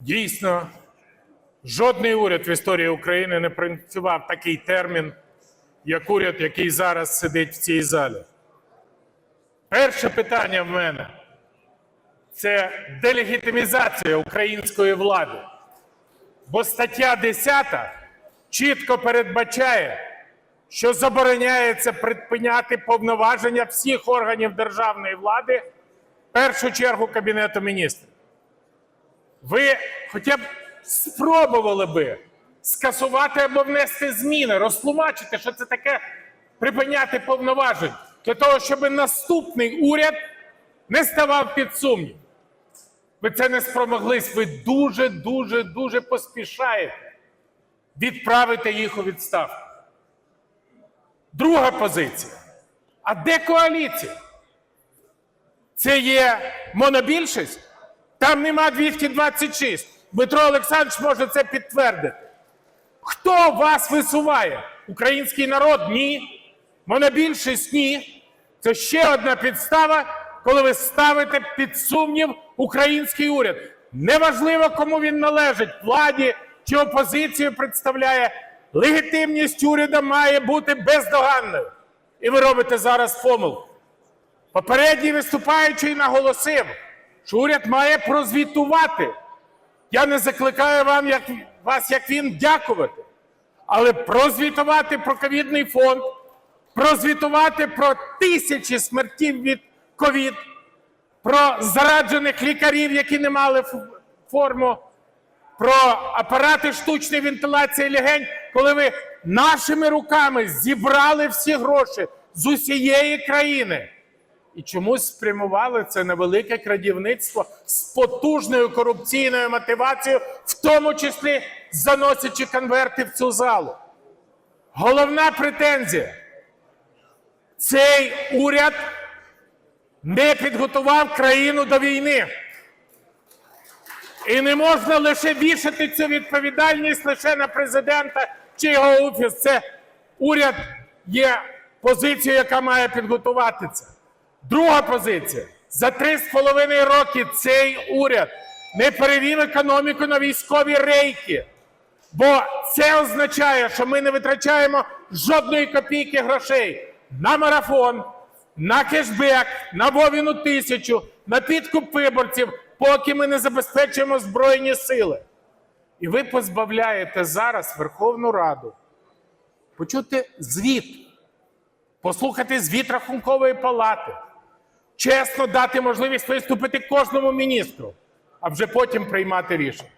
Дійсно, жодний уряд в історії України не працював такий термін, як уряд, який зараз сидить в цій залі. Перше питання в мене це делегітимізація української влади. Бо стаття 10 чітко передбачає, що забороняється припиняти повноваження всіх органів державної влади, в першу чергу Кабінету міністрів. Ви хоча б спробували би скасувати або внести зміни, розтлумачити, що це таке припиняти повноважень, для того, щоб наступний уряд не ставав під сумнів. Ви це не спромоглись, ви дуже, дуже, дуже поспішаєте відправити їх у відставку. Друга позиція. А де коаліція? Це є монобільшість? Там нема 226. Дмитро Олександрович може це підтвердити. Хто вас висуває? Український народ? Ні. Монобільшість? Ні. Це ще одна підстава, коли ви ставите під сумнів український уряд. Неважливо, кому він належить, владі чи опозицію представляє, легітимність уряду має бути бездоганною. І ви робите зараз помилку. Попередній виступаючий наголосив, що уряд має прозвітувати. Я не закликаю вам, як, вас, як він, дякувати, але прозвітувати про ковідний фонд, прозвітувати про тисячі смертів від ковід, про зараджених лікарів, які не мали форму, про апарати штучної вентиляції легень, коли ви нашими руками зібрали всі гроші з усієї країни. І чомусь спрямували це на велике крадівництво з потужною корупційною мотивацією, в тому числі заносячи конверти в цю залу. Головна претензія. Цей уряд не підготував країну до війни. І не можна лише вішати цю відповідальність лише на президента чи його офіс. Це уряд є позицією, яка має підготувати це. Друга позиція. За три з половиною роки цей уряд не перевів економіку на військові рейки. Бо це означає, що ми не витрачаємо жодної копійки грошей на марафон, на кешбек, на Вовіну тисячу, на підкуп виборців, поки ми не забезпечуємо Збройні сили. І ви позбавляєте зараз Верховну Раду почути звіт, послухати звіт Рахункової палати, чесно дати можливість виступити кожному міністру, а вже потім приймати рішення.